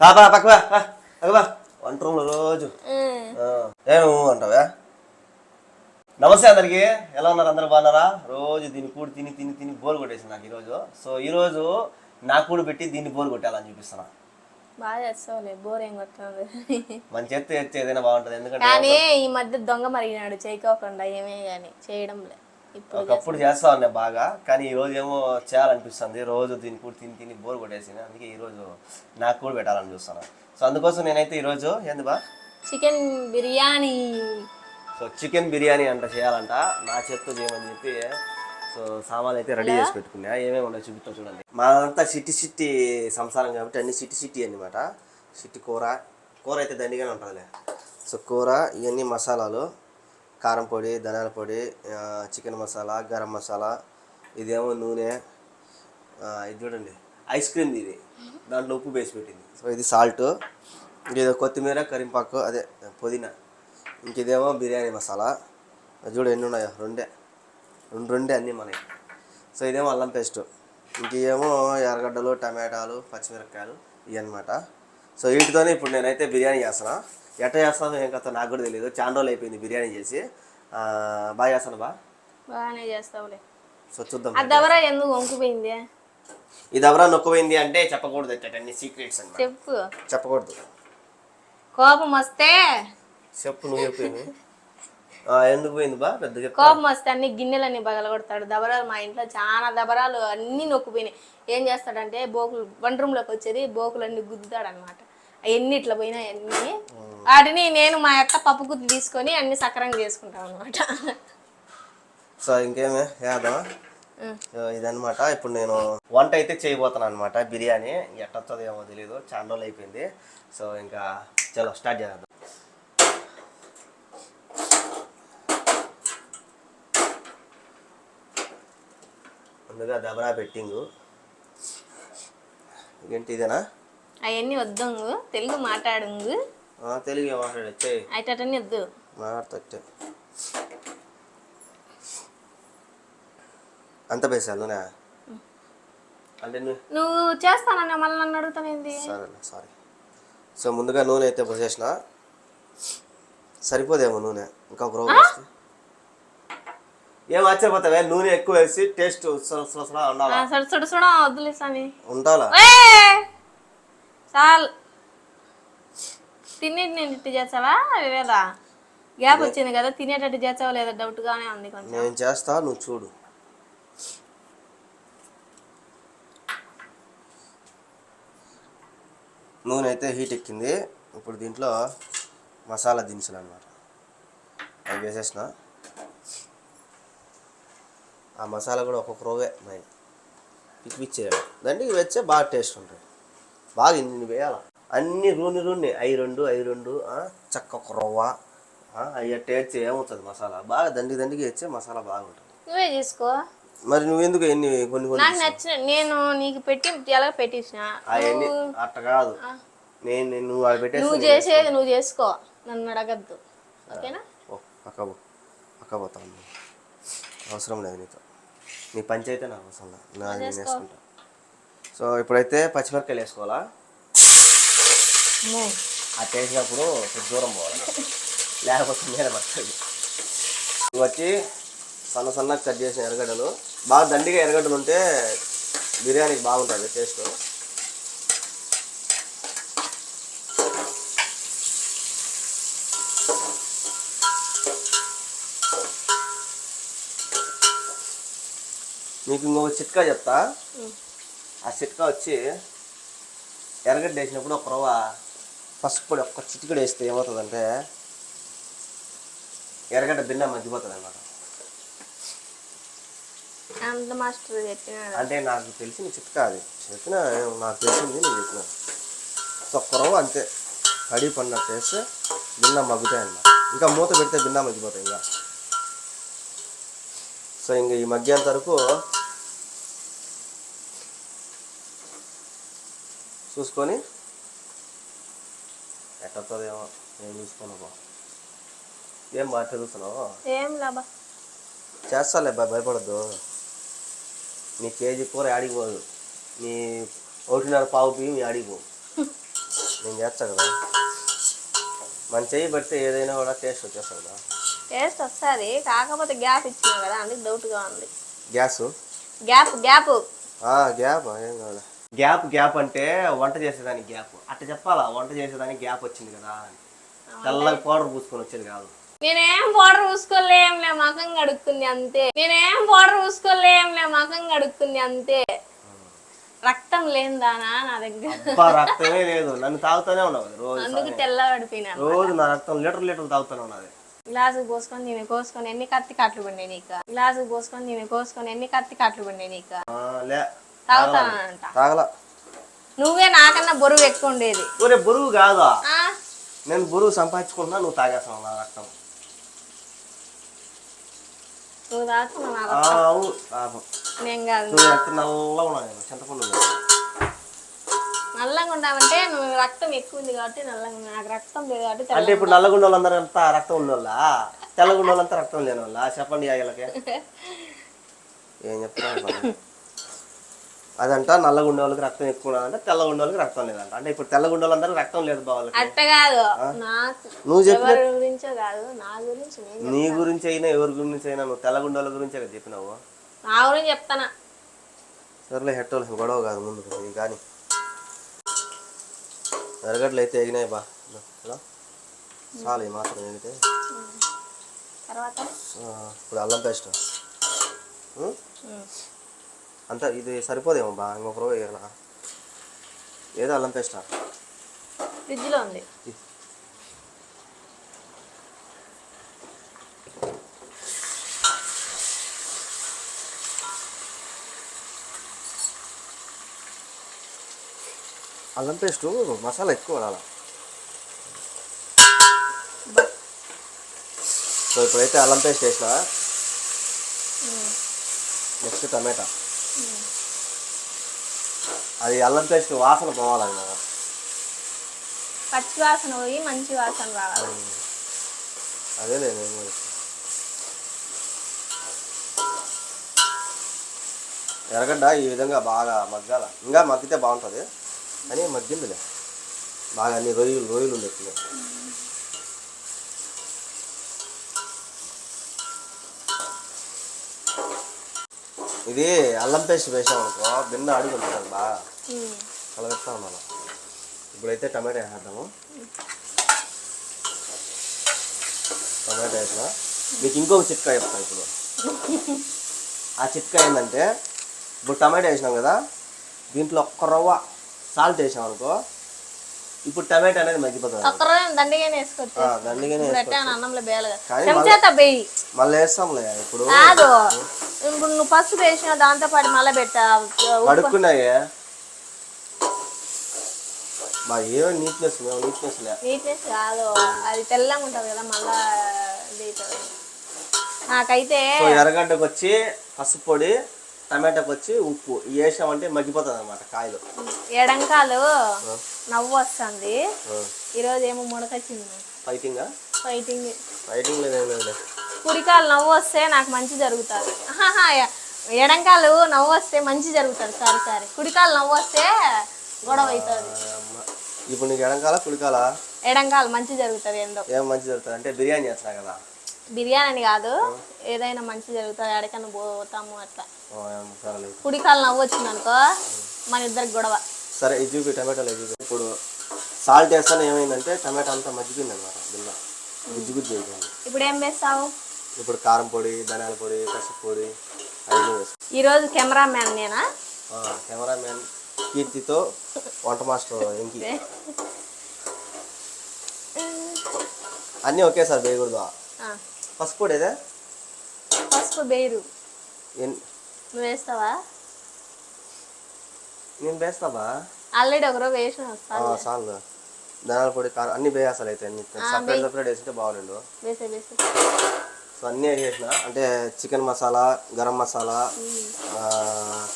పాపా పక్కవా పక్కవా వంట రూమ్లో రోజు. నువ్వు అంటావా? నమస్తే అందరికి. ఎలా ఉన్నారు అందరు? బాగున్నారా? రోజు దీన్ని కూడి తిని తిని తిని బోర్ కొట్టేసింది నాకు ఈరోజు. సో ఈరోజు నా కూడి పెట్టి దీన్ని బోర్ కొట్టాలని చూపిస్తున్నా. బాగా చేస్తావులే బోర్ ఏం మన చేతి ఏదైనా బాగుంటుంది. ఎందుకంటే కానీ ఈ మధ్య దొంగ మరిగినాడు చేయకోకుండా ఏమే కానీ చేయడంలే. ఇప్పుడు ఒకప్పుడు చేస్తా. ఉన్నా బాగా కానీ ఈ రోజు ఏమో చేయాలనిపిస్తుంది. రోజు దీన్ని కూడా తిని తిని బోర్ కొట్టేసింది అందుకే ఈ రోజు నాకు కూడా పెట్టాలని చూస్తాను సో అందుకోసం నేనైతే ఈరోజు ఏంది బా? Chicken biryani. So chicken biryani అంట చేయాలంట. నా చేత్తో చేయమని చెప్పి సో సామాన్లు అయితే రెడీ చేసి పెట్టుకున్నా. ఏమేమి ఉన్నాయో చూపిస్తా చూడండి. మాదంతా సిట్టి సిట్టి సంసారం కాబట్టి అన్ని సిట్టి సిట్టి అన్నమాట. సిట్టి కూర. కూర అయితే దండిగానే ఉంటుందిలే. సో కూర ఇవన్నీ మసాలాలు. కారం పొడి ధనియాల పొడి చికెన్ మసాలా గరం మసాలా ఇదేమో నూనె ఇది చూడండి ఐస్ క్రీమ్ ఇది. దాంట్లో ఉప్పు వేసి పెట్టింది. సో ఇది సాల్ట్ ఇదేదో కొత్తిమీర కరింపాకు అదే పుదీనా. ఇంక ఇదేమో బిర్యానీ మసాలా. చూడు ఎన్ని ఉన్నాయో రెండే. రెండు రెండే అన్నీ మనకి. సో ఇదేమో అల్లం పేస్ట్. ఇంకేమో ఎర్రగడ్డలు టమాటాలు పచ్చిమిరపకాయలు ఇవి సో వీటితోనే ఇప్పుడు నేనైతే బిర్యానీ చేస్తున్నా. ఎట్ట చేస్తాను ఏం కథ నాకు కూడా తెలియదు చాలా రోజులు అయిపోయింది బిర్యానీ చేసి. బాగా చేస్తాను బా బాగానే చేస్తావులే. సో చూద్దాం. ఆ దవర ఎందుకు వంకిపోయింది? ఇది ఎవరా నొక్కుపోయింది అంటే చెప్పకూడదు అన్ని సీక్రెట్స్ అన్నమాట. చెప్పు. చెప్పకూడదు. కోపం వస్తే? చెప్పు నువ్వు చెప్పు. ఏమి? ఆ, ఎందుకు పోయింది బా? పెద్ద కోపం వస్తే అన్ని గిన్నెలన్నీ పగలగొడతాడు. దబరాలు మా ఇంట్లో చాలా దబరాలు అన్నీ నొక్కిపోయినాయి. ఏం చేస్తాడంటే బోకులు వంట రూమ్లోకి వచ్చేది బోకులు అన్ని గుద్దుతాడు అనమాట అవన్నీ ఇట్లా పోయినాయి అన్ని. వాటిని నేను మా యొక్క పప్పు గుద్దు తీసుకొని అన్ని సక్రంగా చేసుకుంటాం అనమాట సో ఇంకేమే? వేద్దామా సో ఇదన్నమాట. ఇప్పుడు నేను వంట అయితే చేయబోతున్నాను అనమాట బిర్యానీ. ఎట్టొచ్చదో ఏమో తెలియదు చాలా రోజులు అయిపోయింది. సో ఇంకా చలో స్టార్ట్ చేద్దాం. ముందుగా దబరా బెట్టింగు ఏంటి ఇదేనా? అవన్నీ వద్దంగు. తెలుగు మాట్లాడుంగు. తెలుగు మాట్లాడచ్చే. అటన్నీ వద్దు మాట్లాడతట్టే అంత పేసాలునా అంటే నువ్వు చేస్తానన్నా మళ్ళీ నన్ను అడుగుతానేంది? సరేలే సారీ. సో ముందుగా నూనె అయితే పోసేసిన. సరిపోదేమో నూనె. ఇంకా ఒక రోజు ఏం ఆశ్చర్యపోతావే? నూనె ఎక్కువ వేసి టేస్ట్ ఉండాలా? ఉండాలా? చాలు. తినేటి నేను ఇట్టు చేస్తావా లేదా గ్యాప్ వచ్చింది కదా తినేటట్టు చేస్తావా లేదా? డౌట్గానే ఉంది కొంచెం. నేను చేస్తా నువ్వు చూడు. నూనె అయితే హీట్ ఎక్కింది. ఇప్పుడు దీంట్లో మసాలా దినుసులు అనమాట అవి వేసేసిన. ఆ మసాలా కూడా ఒక్కొక్క రోవే మరి. పిచ్చి పిచ్చి దానికి వచ్చే బాగా టేస్ట్ ఉంటుంది బాగా ఇన్ని వేయాలా? అన్ని రూని రూని. అవి రెండు అవి రెండు చక్క ఒక రవ్వ అవి టేస్ట్ ఏమవుతుంది మసాలా. బాగా దండి దండికి వేస్తే మసాలా బాగుంటుంది. నువ్వే చేసుకో. మరి నువ్వెందుకు ఎన్ని కొన్ని కొన్ని నాకు నచ్చిన నేను నీకు పెట్టి ఎలా పెట్టించిన అవన్నీ అట్ట కాదు. నేను నువ్వు అది పెట్టేసి నువ్వు చేసేది నువ్వు చేసుకో. నన్ను అడగద్దు. ఓకేనా? పక్క పోతాను అవసరం లేదు నీతో. నీ పంచాయితే నాకు అవసరం లేదు. నేను వేసుకుంటా. సో ఇప్పుడైతే పచ్చిమిరపకాయలు వేసుకోవాలా. అది వేసినప్పుడు కొంచెం దూరం పోవాలి. లేకపోతే మీద పడుతుంది. ఇవి వచ్చి సన్న సన్నగా కట్ చేసిన ఎర్రగడ్డలు. బాగా దండిగా ఎర్రగడ్డలు ఉంటే బిర్యానీకి బాగుంటుంది టేస్ట్. మీకు ఇంకొక చిట్కా చెప్తా. ఆ చిట్కా వచ్చి ఎర్రగడ్డ వేసినప్పుడు ఒక రవ్వ పసుపు పొడి ఒక్క చిటికడు వేస్తే ఏమవుతుందంటే ఎర్రగడ్డ బిన్న మగ్గిపోతుంది అనమాట అంటే నాకు తెలిసిన చిట్కా అది. చెప్పిన నాకు తెలిసింది నేను చెప్పిన. రవ్వ అంతే. కడి పడినట్టు వేస్తే బిన్న మగ్గుతాయి అన్నమాట ఇంకా మూత పెడితే బిన్న మగ్గిపోతాయి ఇంకా. సో ఇంక ఈ మగ్గేంత వరకు చూసుకొని ఎట్టొస్తుందేమో నేను చూసుకున్నా బా ఏం బాగా చదువుతున్నావు? ఏం లాభా చేస్తాలే బా భయపడద్దు. నీ కేజీ కూర ఆడిపోదు నీ ఒకటిన్నర పావు బియ్యం ఆడిపోవు నేను చేస్తా కదా. మన చెయ్యి పడితే ఏదైనా కూడా టేస్ట్ వచ్చేస్తుంది కదా. టేస్ట్ వస్తుంది కాకపోతే గ్యాప్ ఇచ్చినా కదా అందుకు డౌట్గా ఉంది. గ్యాస్? Gap gap. గ్యాప్? ఏం కాదు గ్యాప్ గ్యాప్ అంటే వంట చేసేదానికి గ్యాప్. అట్ట చెప్పాలా? వంట చేసేదానికి గ్యాప్ వచ్చింది కదా తెల్లగా పౌడర్ పూసుకొని వచ్చేది కాదు. నేనేం పౌడర్ పూసుకోలేంలే మకం కడుక్కుంది అంతే. నేనేం పౌడర్ పూసుకోలేంలే మకం కడుక్కుంది అంతే. రక్తం లేనిదానా నా దగ్గర? రక్తమే లేదు. నన్ను తాగుతూనే ఉన్నావు కదా రోజు అందుకు తెల్ల పడిపోయినా రోజు నా రక్తం లీటర్ లీటర్ తాగుతూనే ఉన్నది. గ్లాసు పోసుకొని నేను కోసుకొని ఎన్ని కత్తి కాట్లు పడినాయి నీకు? గ్లాసు పోసుకొని నేను కోసుకొని ఎన్ని కత్తి కాట్లు పడినాయి నీకు? తాగుతానంట తాగల. నువ్వే నాకన్నా బరువు ఎక్కువ ఉండేది. ఒరే బరువు కాదా? నేను బరువు సంపాదించుకున్నా నువ్వు తాగేస్తావు నా రక్తం. నువ్వు తాగుతున్నావు నా రక్తం. అవును పాపం. నేను కాదు. నువ్వు ఎంత నల్లగా ఉన్నావు నేను చింతపండు ఉన్నావు. నల్లగా ఉన్నావంటే నువ్వు రక్తం ఎక్కువ ఉంది కాబట్టి నల్లగా. నాకు రక్తం లేదు కాబట్టి అంటే ఇప్పుడు నల్లగుండ వాళ్ళందరూ అంతా రక్తం ఉన్నోళ్ళా? తెల్లగుండ వాళ్ళంతా రక్తం లేని వాళ్ళ? చెప్పండి వీళ్ళకి ఏం చెప్తాను అదంట నల్లగుండ వాళ్ళకి రక్తం ఎక్కువ ఉన్నదంట తెల్లగుండ వాళ్ళకి రక్తం లేదంట. అంటే ఇప్పుడు తెల్లగుండ వాళ్ళందరూ రక్తం లేదు బా వాళ్ళకి. అట్ట కాదు. నాకు నువ్వు చెప్పిన ఎవరి గురించో కాదు నా గురించి నేను నీ గురించి అయినా ఎవరి గురించి అయినా నువ్వు తెల్లగుండ వాళ్ళ గురించే కదా చెప్పినావు? నా గురించి చెప్తానా? సర్లే గొడవ కాదు ముందు ఇది కానీ. ఎరగడ్లు అయితే ఎగినాయి బా. చాలు ఈ మాత్రం ఎగితే. ఆ, ఇప్పుడు అల్లం పేస్ట్. అంతా ఇది సరిపోదేమో బా ఇంకొక రోజు వేయాల ఏదో అల్లం పేస్టా? ఫ్రిడ్జ్లో ఉంది. అల్లం పేస్ట్ మసాలా ఎక్కువ వాడాలి సో ఇప్పుడైతే అల్లం పేస్ట్ వేసిన నెక్స్ట్ టమాటా. అది అల్లం పేస్ట్ వాసన పోవాలి కదా. పచ్చి వాసన పోయి మంచి వాసన రావాలి. అదేలే నేను కూడా. ఎర్రగడ్డ ఈ విధంగా బాగా మగ్గాల. ఇంకా మగ్గితే బాగుంటుంది. కానీ మగ్గిందిలే. బాగా అన్ని రొయ్యలు రొయ్యలు ఉండేట్టున్నాయి. ఇది అల్లం పేస్ట్ వేసాం అనుకో బిన్న అడుగు ఉంటుంది బాగా ఉమ్. కలగెత్తా ఇప్పుడైతే టమాటా వేసేద్దాము. టమాటా వేసిన. మీకు ఇంకొక చిట్కా చెప్తా ఇప్పుడు. ఆ చిట్కా ఏంటంటే ఇప్పుడు టమాటా వేసినాం కదా దీంట్లో ఒక్క రవ్వ సాల్ట్ వేసాం అనుకో ఇప్పుడు టమాటా అనేది మగ్గిపోతుంది. ఒక్క రోజు దండిగానే వేసుకోవచ్చు. ఆ, దండిగానే ఎట్టా అన్నంలో బేలగా చెంచేత బెయ్యి మళ్ళీ వేస్తాంలే ఇప్పుడు. కాదు. ఇప్పుడు నువ్వు పసుపు వేసిన దాంతో పాటు మళ్ళీ పెట్టా కడుక్కున్నాయే. మా ఏమో నీట్నెస్ నీట్నెస్ లే. నీట్నెస్ కాదు. అది తెల్లగా ఉంటుంది కదా మళ్ళా ఇది. నాకైతే సో ఎర్రగడ్డకు వచ్చి పసుపు పొడి టమాటాకి వచ్చి ఉప్పు. వేసామంటే మగ్గిపోతుంది అనమాట కాయలు. ఎడంకాలు నవ్వు వస్తుంది. ఈరోజు ఏమో ముడకొచ్చింది ఫైటింగా ఫైటింగ్ ఫైటింగ్ లేదేం లేదు? కుడికాలు నవ్వు వస్తే నాకు మంచి జరుగుతుంది ఎడంకాలు నవ్వు వస్తే మంచి జరుగుతుంది సారీ సారీ. కుడికాలు నవ్వు వస్తే గొడవ అవుతుంది. ఇప్పుడు నీకు ఎడంకాల కుడికాల ఎడంకాలు మంచి జరుగుతుంది ఏందో. ఏం మంచి జరుగుతుంది అంటే బిర్యానీ చేస్తున్నా కదా. బిర్యానీ అని కాదు ఏదైనా మంచి జరుగుతుంది ఎడకన్నా పోతాము అట్లా. కుడికాలు నవ్వు వచ్చింది అనుకో మన ఇద్దరికి గొడవ. సరే ఇది చూపి టమాటాలు ఇది ఇప్పుడు సాల్ట్ వేస్తాను ఏమైందంటే టమాటా అంతా మగ్గిపోయింది అనమాట బిల్ల. గుజ్జు గుజ్జు అయిపోయింది. ఇప్పుడు ఏం వేస్తావు? ఇప్పుడు కారం పొడి ధనియాల పొడి పసుపు పొడి అవన్నీ వేస్తాం. ఈరోజు కెమెరామ్యాన్ నేనా? కెమెరామెన్ కీర్తితో వంట మాస్టర్ ఇంకి అన్నీ ఒకేసారి వేయకూడదు? పసుపు పొడి ఏదే? పసుపు ఎన్- నువ్వు వేస్తావా? నేను వేస్తావా? ఆల్రెడీ ఒకరోజు వేసిన చాలు ధనియాల పొడి కారం అన్ని వేయాలి అయితే అన్ని సపరేట్ సపరేట్ వేసింటే బాగుండు. వేసే వేసే. సో అన్నీ వేసేసిన అంటే చికెన్ మసాలా గరం మసాలా ఆ,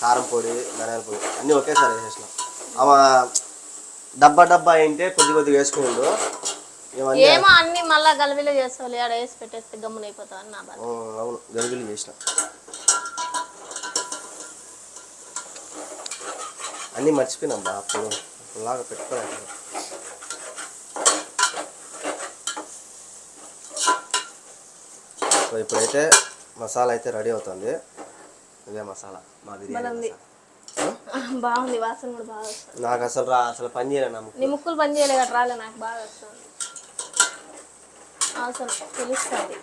కారం పొడి ధనియాల పొడి అన్నీ ఒకేసారి వేసేసిన. అవ డబ్బా డబ్బా ఏంటే కొద్ది కొద్దిగా వేసుకుండు. ఇవన్నీ ఏమో అన్ని మళ్ళా గలవిలో చేస్తావు ఆడ వేసి పెట్టేస్తే గమ్మున అయిపోతావు అని నా అవును గరిగిలి చేసిన. అన్నీ మర్చిపోయినాం బా. అప్పుడు అప్పుడులాగా పెట్టుకోలేదు సో ఇప్పుడైతే మసాలా అయితే రెడీ అవుతుంది. ఇదే మసాలా మా బిర్యానీ బాగుంది వాసన కూడా బాగా నాకు అసలు రా అసలు పని చేయలేదు నీ ముక్కులు. పని చేయలేదు అట్లా రాలే నాకు బాగా వస్తుంది. తెలుస్తుంది.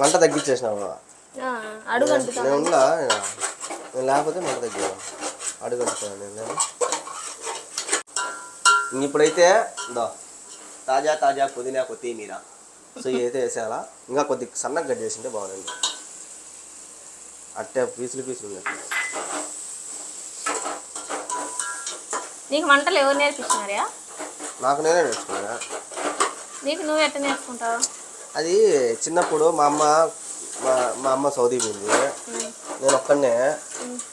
వంట తగ్గించేసినావా? అడుగు నేను లేకపోతే మంట తగ్గినా? అడుగుంటున్నాను నేను. ఇప్పుడైతే దో తాజా తాజా పుదీనా కొత్తిమీర. సో అయితే వేసేయాలా? ఇంకా కొద్ది సన్నగా గడ్డి వేసింటే బాగుంది అట్టే పీసులు పీసులు ఉన్నాయి. నీకు వంటలు ఎవరు నేర్పించినారా నాకు నేనే నేర్చుకున్నా. నీకు నువ్వు ఎట్లా నేర్చుకుంటావు? అది చిన్నప్పుడు మా అమ్మ మా మా అమ్మ సౌదీ పోయింది. నేను ఒక్కడనే.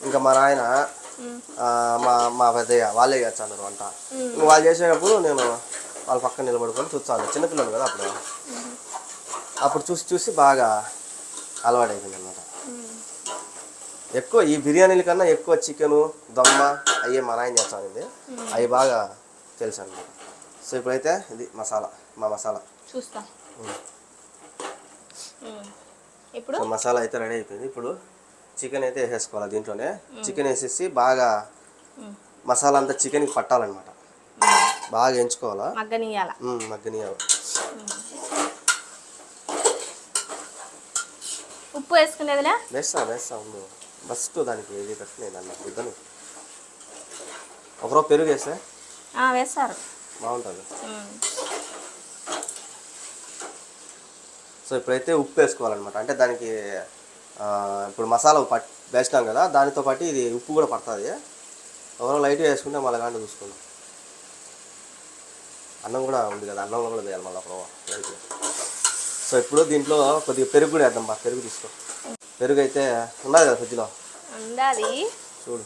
ఇంకా మా నాయన మా మా పెద్దయ్య వాళ్ళే చేస్తాను వంట. వాళ్ళు చేసేటప్పుడు నేను వాళ్ళ పక్కన నిలబడుకొని చూస్తాను. చిన్నపిల్లలు కదా అప్పుడు. అప్పుడు చూసి చూసి బాగా అలవాటైపోయింది అనమాట ఎక్కువ ఈ బిర్యానీల కన్నా ఎక్కువ చికెను దమ్మ అయ్యే మా నాయన చేస్తానండి అవి బాగా తెలుసు అనమాట సో ఇప్పుడైతే ఇది మసాలా మా మసాలా. చూస్తా. ఇప్పుడు మసాలా అయితే రెడీ అయిపోయింది. ఇప్పుడు చికెన్ అయితే వేసేసుకోవాలి దీంట్లోనే. చికెన్ వేసేసి బాగా. మసాలా అంతా చికెన్కి పట్టాలన్నమాట. బాగా ఎంచుకోవాలా? మగ్గనియాల ఉప్పు వేసుకునేదిలే? వేస్తా వేస్తా ఉండు. ఫస్ట్ దానికి ఇది పెట్టి నేను అన్న ఇద్దరు ఒకరో పెరుగు వేస్తే? వేస్తారు. బాగుంటుంది. సో ఇప్పుడైతే ఉప్పు వేసుకోవాలన్నమాట. అంటే దానికి ఇప్పుడు మసాలా పట్ వేసినాం కదా దానితో పాటు ఇది ఉప్పు కూడా పడుతుంది. ఎవరో లైట్గా వేసుకుంటే మళ్ళీ కానీ చూసుకుందాం. అన్నం కూడా ఉంది కదా అన్నంలో కూడా వేయాలి మళ్ళీ లైట్గా సో ఇప్పుడు దీంట్లో కొద్దిగా పెరుగు కూడా వేద్దాం బా పెరుగు తీసుకో. పెరుగు అయితే ఉన్నది కదా ఫ్రిడ్జ్లో ఉండాలి చూడు.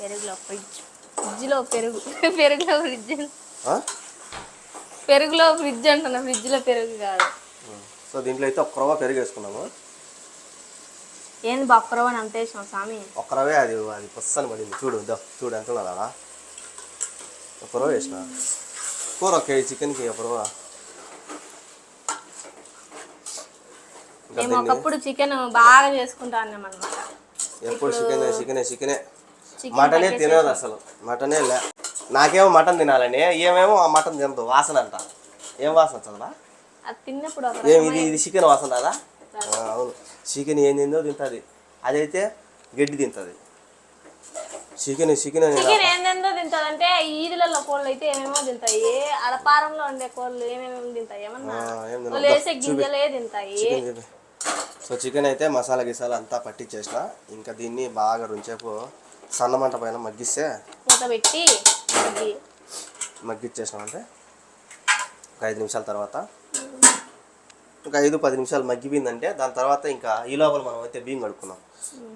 పెరుగులో ఫ్రిడ్జ్ ఫ్రిడ్జ్లో పెరుగు పెరుగులో ఫ్రిడ్జ్? పెరుగులో ఫ్రిడ్జ్ అంటున్నా ఫ్రిడ్జ్లో పెరుగు కాదు. సో దీంట్లో అయితే ఒక్క రవ్వ పెరుగు వేసుకున్నాము ఏంది బొక్కరో అని అంత వేసినావు స్వామి? ఒక్క రవ్వే అది అది పుస్తని పడింది. చూడు ఇదో చూడు ఎంత ఉన్నదా ఒక రవ్వ వేసిన. కూర ఒక కేజీ చికెన్కి ఒక రవ్వ. మేము ఒకప్పుడు చికెన్ బాగా చేసుకుంటా అన్నాం అనమాట ఎప్పుడు చికెనే చికెనే చికెన్. మటనే తినదు అసలు. మటనే లే. నాకేమో మటన్ తినాలని ఏమేమో ఆ మటన్ తినదు. వాసన అంట. ఏం వాసన చదవా అది తిన్నప్పుడు ఏం ఇది ఇది చికెన్ వాసన రాదా ఆ, అవును. చికెన్ ఏం తిందో తింటుంది. అదైతే గడ్డి తింటుంది. చికెన్ చికెన్ చికెన్ ఏందేందో తింటదంటే ఈదులలో కోళ్ళు అయితే ఏమేమో తింటాయి. అడపారంలో ఉండే కోళ్ళు ఏమేమేమి తింటాయి? ఏమన్నా ఏం. వాళ్ళు వేసే గింజలే తింటాయి. సో చికెన్ అయితే మసాలా గిసాలా అంతా పట్టించేసిన ఇంకా దీన్ని బాగా రుంచేపు సన్నమంట పైన మగ్గిస్తే మూత పెట్టి మగ్గిచ్చేసినామంటే ఒక ఐదు నిమిషాల తర్వాత ఒక ఐదు పది నిమిషాలు మగ్గిపోయిందంటే దాని తర్వాత ఇంకా ఈ లోపల మనం అయితే బియ్యం కడుక్కున్నాం.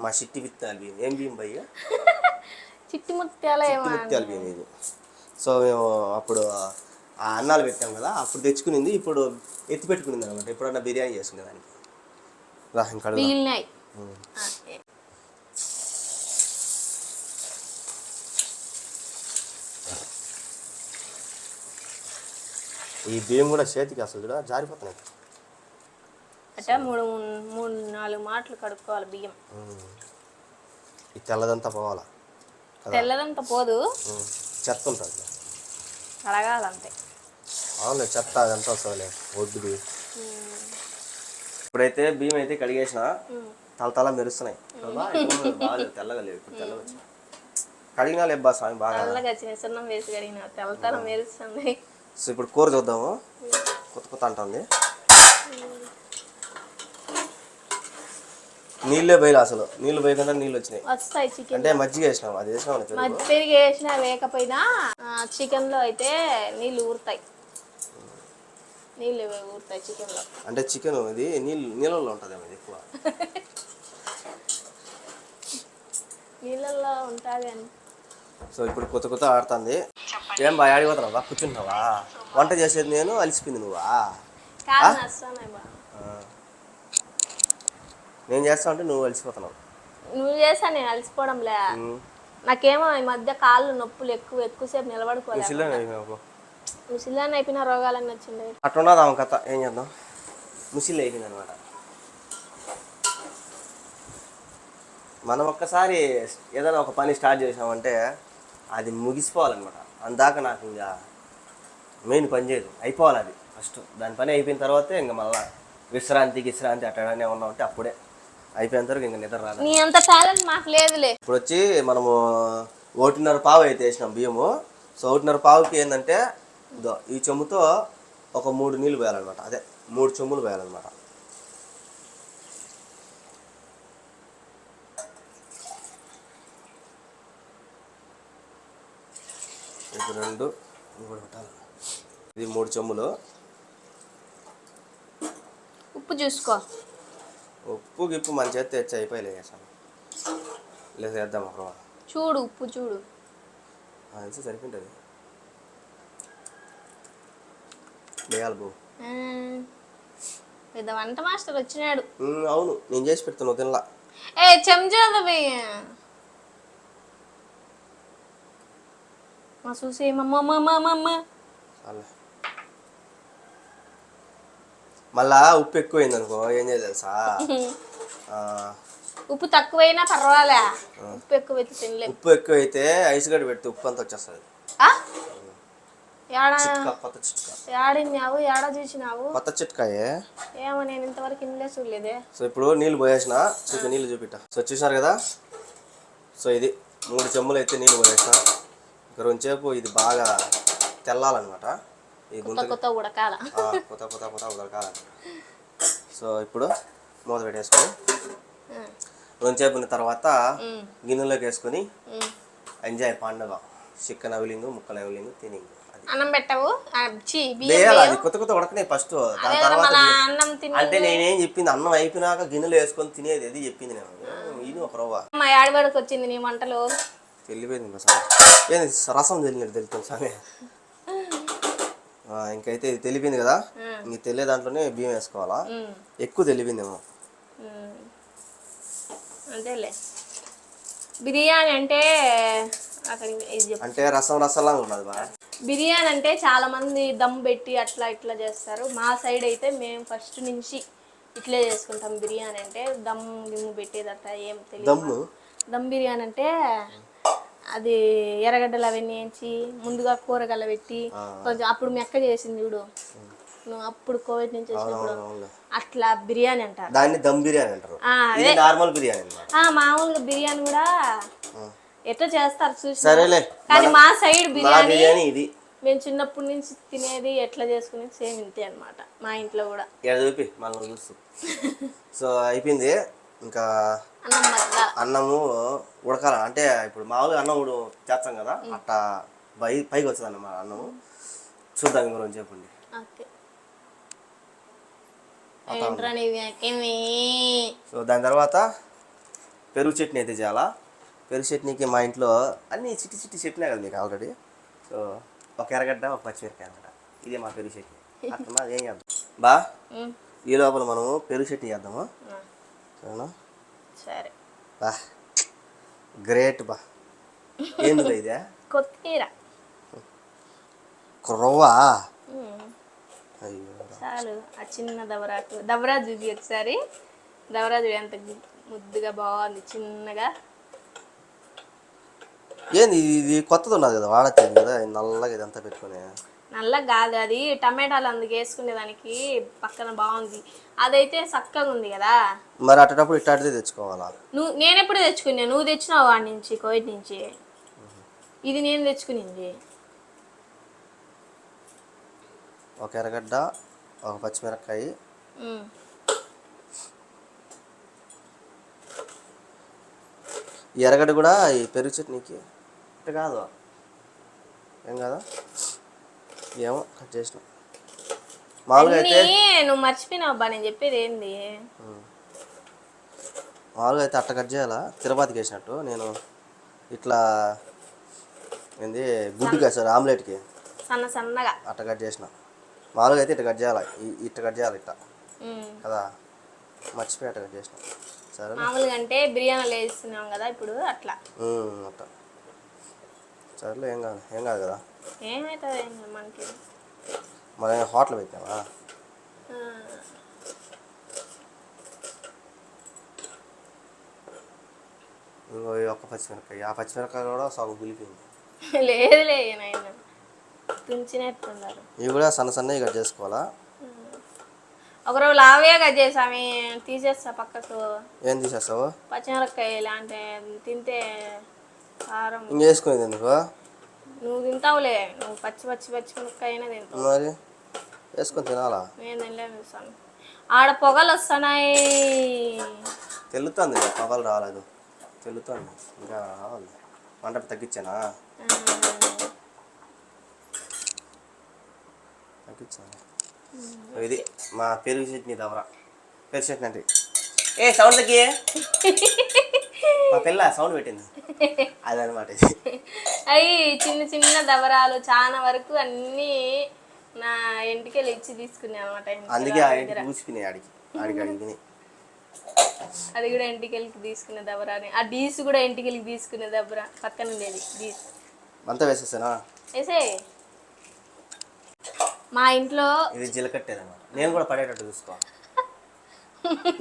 మా చిట్టి విత్తాలు బియ్యం ఏం బియ్యం భయ్య? చిట్టి ముత్యాల బియ్యం ఇది. సో మేము అప్పుడు ఆ అన్నాలు పెట్టాం కదా అప్పుడు తెచ్చుకునింది ఇప్పుడు ఎత్తి పెట్టుకునింది అనమాట ఎప్పుడన్నా బిర్యానీ చేసుకునే దానికి. రా ఇంకా అడుగుదాం. మిగిలినాయి ఉమ్. ఆ, ఏ. ఈ బియ్యం కూడా చేతికి అసలు కూడా జారిపోతున్నాయి. అట్ట మూడు మూడు నాలుగు మాటలు కడుక్కోవాలి బియ్యం. ఈ తెల్లదంతా పోవాలా? తెల్లదంతా పోదు. చెత్త ఉంటుంది కడగాలంతే అవునులే చెత్త అదంతా వస్తుంది ఒడ్డుది. ఇప్పుడైతే బియ్యం అయితే కడిగేసిన తలతల మెరుస్తున్నాయి. కదా, ఇప్పుడు బాగా తెల్లగా లేవు ఇప్పుడు తెల్లగా కడిగినా లేబ్బా స్వామి బాగా. తెల్లగా చిన్న వేసి కడిగిన తెల్లతనం మెరుస్తుంది. సో ఇప్పుడు కూర చూద్దాము. కొత్త కొత్త అంటుంది. నీళ్ళే పోయి అసలు. నీళ్ళు పోయకుండా నీళ్ళు వచ్చినాయి. వస్తాయి చికెన్ అంటే మజ్జిగ వేసినాం అది వేసినాం పెరిగి వేసినా వేయకపోయినా చికెన్లో అయితే నీళ్ళు ఊరుతాయి. నీళ్ళు ఊరుతాయి చికెన్లో అంటే చికెన్ ఇది నీళ్ళు నీళ్ళలో ఉంటుంది ఇది ఎక్కువ. నీళ్ళల్లో ఉంటుంది అని. సో ఇప్పుడు కొత్త కొత్త ఆడుతుంది. ఏం బాగా ఆడిపోతున్నావా కూర్చుంటున్నావా? వంట చేసేది నేను అలిసిపోయింది నువ్వా? బా. నేను చేస్తా అంటే నువ్వు అలిసిపోతున్నావు. నువ్వు చేసా నేను అలసిపోవడంలే. నాకేమో ఈ మధ్య కాళ్ళు నొప్పులు ఎక్కువ ఎక్కువసేపు నిలబడుకోలేదు ముసిలే అయిపోయినావు. ముసిలాన్ని అయిపోయిన రోగాలన్నీ వచ్చిండే. ఆమె కథ? ఏం చేద్దాం? ముసిల్ అయిపోయింది అనమాట మనం ఒక్కసారి ఏదైనా ఒక పని స్టార్ట్ చేసామంటే అది ముగిసిపోవాలన్నమాట. అందాక నాకు ఇంకా మెయిన్ పని చేయదు. అయిపోవాలి అది ఫస్ట్. దాని పని అయిపోయిన తర్వాతే ఇంకా మళ్ళీ విశ్రాంతి విశ్రాంతి అట్టడనే ఉన్నా ఉంటే అప్పుడే అయిపోయిన తర్వాత ఇంకా నిద్ర రాదు. నీ అంత టాలెంట్ మాకు లేదులే. ఇప్పుడు వచ్చి మనము ఒకటిన్నర పావు అయితే వేసినాం బియ్యము. సో ఒకటిన్నర పావుకి ఏంటంటే ఇదో ఈ చెమ్ముతో ఒక మూడు నీళ్ళు పోయాలన్నమాట. అదే మూడు చెమ్ములు పోయాలన్నమాట. రెండు ఇది మూడు చెమ్ములు ఉప్పు చూసుకో. ఉప్పు గిప్పు మన చేతి తెచ్చి అయిపోయలే వేసాను లేదు వేద్దాం ఒక చూడు ఉప్పు చూడు. అది? సరిపోతుంది వేయాలి బో ఆ, పెద్ద వంట మాస్టర్ వచ్చినాడు. అవును నేను చేసి పెడుతున్నావు తినలా. ఏ చెంచాద మా చూసి మళ్ళా ఉప్పు ఎక్కువైంది అనుకో ఏం చేయాలి తెలుసా ఉప్పు తక్కువైనా పర్వాలే ఉప్పు ఎక్కువ అయితే తినలేము ఉప్పు ఎక్కువైతే ఐస్ గడ్డ పెడితే ఉప్పు అంతా వచ్చేస్తుంది ఏడినావు ఏడా చూసినావు కొత్త చిట్కాయే ఏమో నేను ఇంతవరకు ఇన్లే చూడలేదే సో ఇప్పుడు నీళ్ళు పోయేసిన చూపి నీళ్ళు చూపిట సో చూసారు కదా సో ఇది మూడు చెమ్ములు అయితే నీళ్ళు పోయేసిన ఇక రెండుసేపు ఇది బాగా తెల్లాలన్నమాట. ఈ గుంత కొత్త ఉడకాల. కొత్త కొత్త కొత్త ఉడకాలి సో ఇప్పుడు మూత పెట్టేసుకొని ఆ, రెండుసేపు ఉన్న తర్వాత గిన్నెలోకి వేసుకొని. ఎంజాయ్ పండుగ. చికెన్ అవిలింగు ముక్కలు అవిలింగు తిని అన్నం పెట్టావు. అది కొత్త కొత్త ఉడకనే ఫస్ట్. దాని తర్వాత అంటే నేనేం చెప్పింది అన్నం అయిపోయినాక గిన్నెలో వేసుకొని తినేది అది చెప్పింది నేను. ఇది ఒక రవ్వ. మా ఆడవాడికి వచ్చింది నీ వంటలు. ఇంకా సార్. ఏంది రసం తెలియదు తెలుస్తుంది సామే? ఇంకైతే ఇది తెలిపింది కదా. ఇంక తెలియ దాంట్లోనే బియ్యం వేసుకోవాలా? ఎక్కువ తెలిపిందేమో. అంతేలే. బిర్యానీ అంటే అంటే రసం రసంలా బా బిర్యానీ అంటే చాలా మంది దమ్ పెట్టి అట్లా ఇట్లా చేస్తారు. మా సైడ్ అయితే మేము ఫస్ట్ నుంచి ఇట్లే చేసుకుంటాం బిర్యానీ అంటే. దమ్ గిమ్ము పెట్టేది అట్లా ఏం తెలియదు. దమ్ బిర్యానీ అంటే అది ఎర్రగడ్డలు అవన్నీ వేయించి ముందుగా కూరగాయలు పెట్టి కొంచెం అప్పుడు మెక్క చేసింది చూడు. నువ్వు అప్పుడు కోవిడ్ నుంచి వచ్చినప్పుడు. అట్లా బిర్యానీ అంటారు. దాన్ని దమ్ బిర్యానీ అంటారు. నార్మల్ బిర్యానీ మామూలుగా బిర్యానీ కూడా ఎట్లా చేస్తారు చూసి కానీ మా సైడ్ బిర్యానీ ఇది. మేము చిన్నప్పటి నుంచి తినేది ఎట్లా చేసుకునేది సేమ్ ఇంతే అన్నమాట. మా ఇంట్లో కూడా. చూపి మళ్ళీ చూస్తూ. సో అయిపోయింది. ఇంకా అన్నము ఉడకాల. అంటే ఇప్పుడు మామూలుగా అన్నం ఉడు చేస్తాం కదా అట్టా పై పైకి వస్తుంది అన్నమాట అన్నము. చూద్దాం రోజు చెప్పండి. సో దాని తర్వాత పెరుగు చట్నీ అయితే చేయాలా? పెరుగు చట్నీకి మా ఇంట్లో అన్ని చిట్టి చిట్టి చెప్పినా కదా మీకు ఆల్రెడీ. సో ఒక ఎర్రగడ్డ ఒక పచ్చిమిరకాయ అనమాట ఇదే మా పెరుగు చట్నీ. అట్లా ఏం చేద్దాం. బా ఈ లోపల మనము పెరుగు చట్నీ చేద్దాము? సరేనా? సరే. బా. గ్రేట్ బా. ఏంది ఇదే? కొత్తిమీర. అయ్యో. చాలు ఆ చిన్న దవరాకు. దవరా చూపి ఒకసారి. దవరా చూపి ఎంత ముద్దుగా బాగుంది చిన్నగా. ఏంది ఇది- ఇది కొత్తది ఉన్నది కదా వాడచ్చు కదా ఇది నల్లగా ఇదంతా పెట్టుకుని. నల్ల కాదు అది టమాటాలు అందుకు వేసుకునే దానికి పక్కన బాగుంది. అదైతే చక్కగా ఉంది కదా? మరి అట్టేటప్పుడు ఇట్టాటిదే తెచ్చుకోవాలా? నువ్వు నేను ఎప్పుడు తెచ్చుకున్నా నువ్వు తెచ్చినావు వాడి నుంచి కోవిడ్ నుంచి? ఇది నేను తెచ్చుకునింది. ఒక ఎర్రగడ్డ ఒక పచ్చిమిరపకాయ. ఈ ఎర్రగడ్డ కూడా ఈ పెరుగు చట్నీకి. ఇట్ట కాదు. ఏం కాదా? ఏమో కట్ చేసిన. మామూలుగా అయితే నువ్వు మర్చిపోయినావు అబ్బా నేను చెప్పేది ఏంది? మామూలుగా అయితే అట్ట కట్ చేయాలా? తిరుపతికి వేసినట్టు. నేను ఇట్లా ఏంది గుడ్డుగా సార్ ఆమ్లెట్కి. సన్న సన్నగా. అట్ట కట్ చేసిన. మామూలుగా అయితే ఇట్ట కట్ చేయాలి? ఇట్ట కట్ చేయాలి ఇట్ట. కదా? మర్చిపోయి అట్ట కట్ చేసిన. సరే మామూలుగా అంటే బిర్యానీలు వేస్తున్నాం కదా ఇప్పుడు అట్లా. అట్ట. సర్లే ఏం కాదు ఏం కాదు కదా. మరి మనకి హోటల్ పెట్టావా? ఒక్క పచ్చిమిరపకాయ. ఆ పచ్చిమిరపకాయ కూడా సగం కూలిపోయింది లేదులే ఇవి కూడా సన్న సన్నవి కట్ చేసుకోవాలా? ఒకరోజు లావే కట్ చేసామి తీసేస్తా పక్కకు. ఏం తీసేస్తావు? పచ్చిమిరపకాయ ఇలాంటి తింటే కారం. ఇంక వేసుకునేది ఎందుకు? నువ్వు తింటావులే. నువ్వు పచ్చి పచ్చి పచ్చి మిరపకాయనే తింటావు. మరి? వేసుకొని తినాలా? నేను తినలేను స్వామి. ఆడ పొగలు వస్తున్నాయి. తెలుస్తుంది పొగలు రాలేదు. తెలుస్తుంది ఇంకా రావాలి. మంట తగ్గించానా? తగ్గించాను ఇది మా పెరుగు చట్నీ దవరా. పెరుగు చట్నీ అంటే. ఏ సౌండ్ తగ్గి మా పిల్ల సౌండ్ పెట్టింది. అదనమాట అవి చిన్న చిన్న దబరాలు చాలా వరకు అన్నీ నా ఎంటికెళ్ళి ఇచ్చి తీసుకున్నాను అనమాట అందుకే ఆ ఇంటికి పూసుకునే ఆడికి. ఆడికి అడిగి అది కూడా ఎంటికెళ్ళకి తీసుకునే దబరాని ఆ డీస్ కూడా ఎంటికెళ్ళకి తీసుకునే దబరా. పక్కన ఉండేది డీస్ అంతా వేసేసానా? వేసే. మా ఇంట్లో ఇది జిలకట్టేదనమాట నేను కూడా పడేటట్టు చూసుకో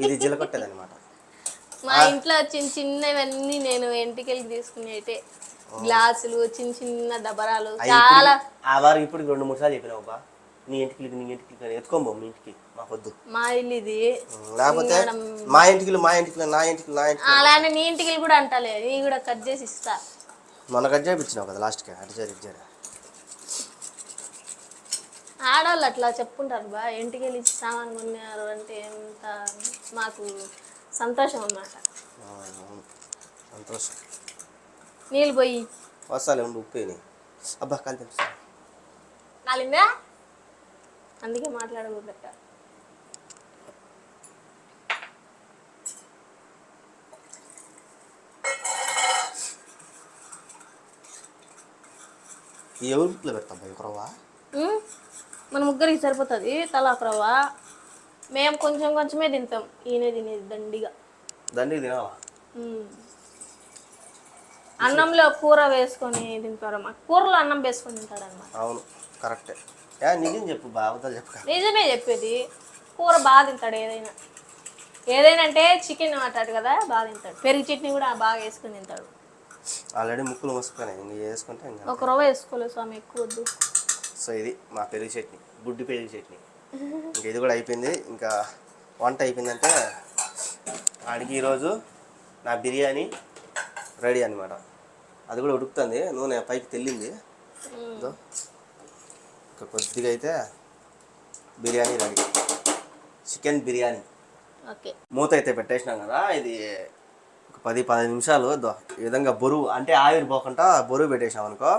ఇది జిలకట్టేదనమాట మా ఇంట్లో చిన్న చిన్నవన్నీ నేను ఎంటికెళ్ళకి తీసుకునేటే గ్లాసులు చిన్న చిన్న దబరాలు చాలా. ఆ ఇప్పుడు రెండు మూడు సార్లు చెప్పినావు బా నీ ఇంటికి నీ ఇంటికి ఎత్తుకోబో మీ ఇంటికి మాకొద్దు. మా ఇల్లు ఇది. లేకపోతే మా ఇంటికి మా ఇంటికి నా ఇంటికి నా ఇంటికి అలానే నీ ఇంటికి కూడా అంటలే. నీ కూడా కట్ చేసి ఇస్తా. మొన్న కట్ చేయించినావు కదా లాస్ట్కి అటు చేరి ఇటు చేరి ఆడవాళ్ళు అట్లా చెప్పుకుంటారు బా. ఇంటికి వెళ్ళి ఇచ్చి సామాన్ కొన్నారు అంటే ఎంత మాకు సంతోషం అన్నమాట. సంతోషం. నీళ్ళు పోయి. వస్తాలే ఉండి ఉప్పేని? అబ్బా కలిపి కాలిందా అందుకే మాట్లాడకూడదట ఎవరి పెడతాం ఉం? మన ముగ్గురికి సరిపోతుంది తలాకు రవ్వ మేము కొంచెం కొంచెమే తింటాం. ఈయనే తినేది దండిగా. దండికి తినాలా. అన్నంలో కూర వేసుకొని తింటారు మా కూరలో అన్నం వేసుకొని తింటాడు అనమాట అవును కరెక్టే. నిజం చెప్పు బాబుతో చెప్పు. నిజమే చెప్పేది. కూర బాగా తింటాడు ఏదైనా. ఏదైనా అంటే చికెన్ మాట్లాడు కదా బాగా తింటాడు. పెరుగు చట్నీ కూడా బాగా వేసుకొని తింటాడు. ఆల్రెడీ ముక్కులు మూసుకున్నాయి ఇంక వేసుకుంటే ఒక రవ్వ వేసుకోలేదు స్వామి ఎక్కువ వద్దు. సో ఇది మా పెరుగు చట్నీ గుడ్డు పెరుగు చట్నీ. ఇంకా ఇది కూడా అయిపోయింది. ఇంకా వంట అయిపోయిందంటే ఆడికి ఈరోజు నా బిర్యానీ రెడీ అనమాట అది కూడా ఉడుకుతుంది. నూనె పైకి తెల్లింది. ఇంకా కొద్దిగా అయితే biryani ready. Chicken biryani. Okay. మూత అయితే పెట్టేసినాం కదా. ఇది ఒక పది పదిహేను నిమిషాలు ఈ విధంగా బరువు అంటే ఆవిరి పోకుండా బరువు పెట్టేసినాం అనుకో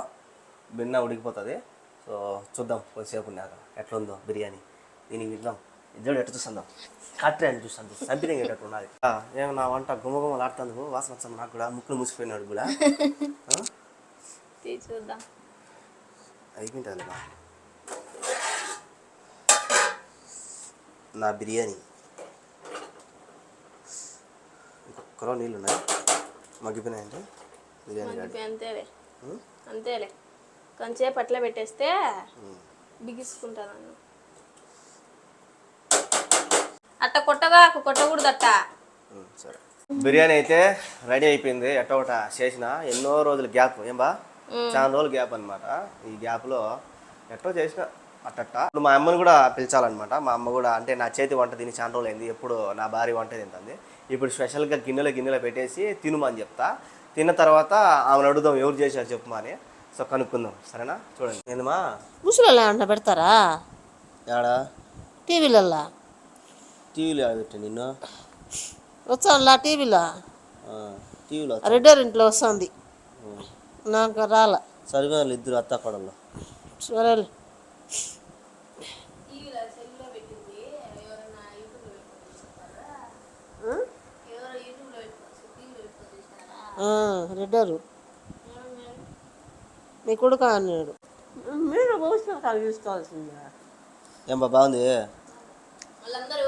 బిన్న ఉడికిపోతుంది. సో చూద్దాం కొద్దిసేపు ఉన్నాక ఎట్లా ఉందో బిర్యానీ. దీనికి విందాం ఇద్దరు ఎట్లా చూస్తుందాం? కట్టే అని చూస్తాను సంపిన ఎట్లా ఉన్నది ఆ, ఏం నా వంట గుమగుమలాడుతుంది వాసన వస్తుంది నాకు కూడా ముక్కులు మూసిపోయినాడు కూడా. చూద్దాం. అయిపోయింటుంది నా బిర్యానీ. ఇంకొకరో నీళ్ళు ఉన్నాయి మగ్గిపోయినాయంటే? బిర్యానీ అంతేలే? అంతేలే. కొంచెంసేపు అట్లా పెట్టేస్తే బిగిసుకుంటాను నేను అట్ట కొట్టగా కొట్టకూడదు అట్ట సరే. బిర్యానీ అయితే రెడీ అయిపోయింది. ఎట్ట ఒకట చేసిన. ఎన్నో రోజుల గ్యాప్ ఏం బా? చాలా రోజులు గ్యాప్ అనమాట ఈ గ్యాప్లో ఎట్టో చేసిన. అట్టట్ట. ఇప్పుడు మా అమ్మని కూడా పిలిచాలన్నమాట. మా అమ్మ కూడా అంటే నా చేతి వంట తిని చాలా రోజులు అయింది. ఎప్పుడు నా భార్య వంట తింటుంది. ఇప్పుడు స్పెషల్గా గిన్నెలో గిన్నెలో పెట్టేసి తినుమని చెప్తా. తిన్న తర్వాత ఆమెను అడుగుదాం ఎవరు చేశారు చెప్పుమా అని. సో కనుక్కుందాం. సరేనా? చూడండి. ఏందమ్మా? ముసలిలో ఏమన్నా పెడతారా? టీవీలల్లో? టీవీలో పెట్టా నిన్ను. వచ్చానులా టీవీలో. ఆ, టీవీలో రెడ్డోర్ ఇంట్లో వస్తుంది. నాకు రాల. సరిగా ఇద్దరు అత్త కొడలు సరేలే. ఆ, రెడ్డోరు మీ కొడుకు అన్నాడు. మీరు భవిష్యత్తు కలిగిస్తాల్సిందే ఏం బాగుంది? వాళ్ళందరూ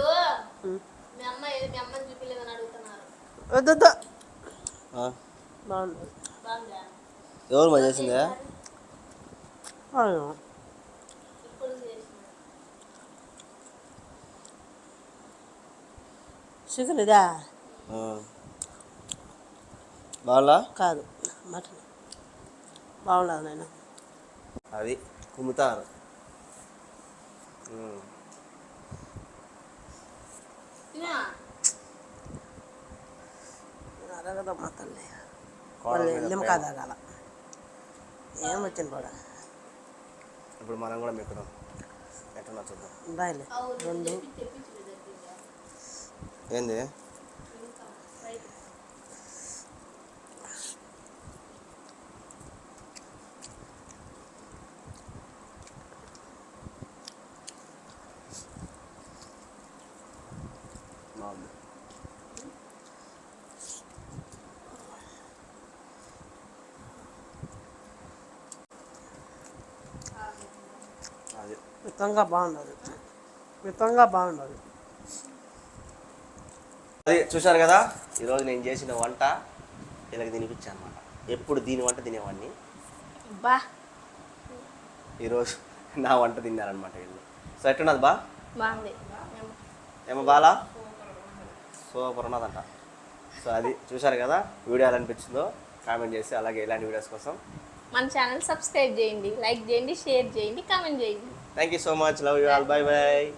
మీ అమ్మ ఏది మీ అమ్మని చూపిలేదని అడుగుతున్నారు. వద్దు ఆ, బాగుంది. బాగుందా? ఎవరు మా చేసిందే. చికెన్ ఇదా? ఆ. బాగుందా? కాదు మటన్. బాగుండదు నేను అది కుమ్ముతారు. ఉమ్. అరగదమ్మా తల్లి నిమ్మకాయ తాగాల ఏం వచ్చింది కూడా? ఇప్పుడు మనం కూడా మెక్కుదాం. ఎట్లా చూద్దాం. బాయిలే. రెండు. ఏంది బాగుంది అది మితంగా బాగుండదు మితంగా బాగుండదు అది చూశారు కదా? ఈరోజు నేను చేసిన వంట వీళ్ళకి తినిపించాను అనమాట ఎప్పుడు దీని వంట తినేవాడిని? బా. ఈరోజు నా వంట తిన్నారనమాట వీళ్ళు. సో ఎట్టున్నది బా? బాగుంది. ఏమో బాలా? సూపర్ ఉన్నదంట. సో అది చూశారు కదా? వీడియో ఎలా అనిపించిందో కామెంట్ చేసి అలాగే ఇలాంటి వీడియోస్ కోసం మన ఛానల్ సబ్స్క్రైబ్ చేయండి లైక్ చేయండి షేర్ చేయండి కామెంట్ చేయండి. Thank you so much. Love you all. Bye bye.